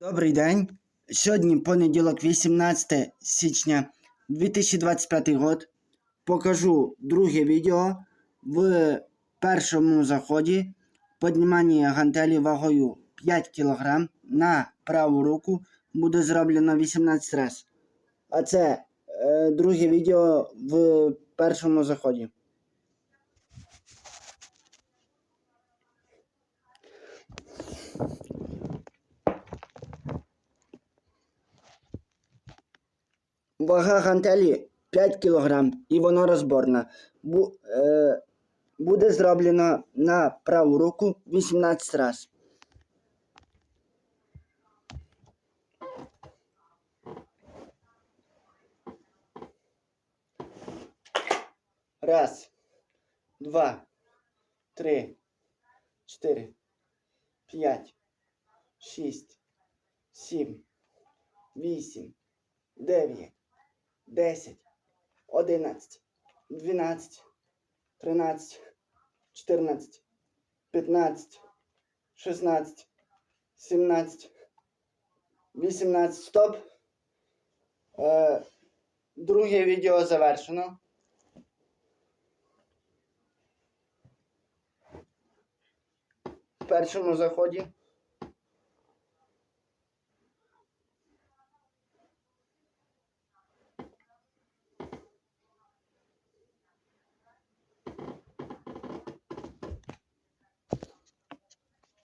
Добрий день. Сьогодні понеділок, 18 січня 2025 год. Покажу друге відео в першому заході. Піднімання гантелі вагою 5 кг на праву руку буде зроблено 18 раз. А це е, друге відео в першому заході. Вага гантелі 5 кг і воно розборне. Бу, е, буде зроблено на праву руку 18 раз. Раз, два, три, чотири, п'ять, шість, сім, вісім, дев'ять. 10, 11, 12, 13, 14, 15, 16, 17, 18. Стоп. Е, друге відео завершено. В першому заході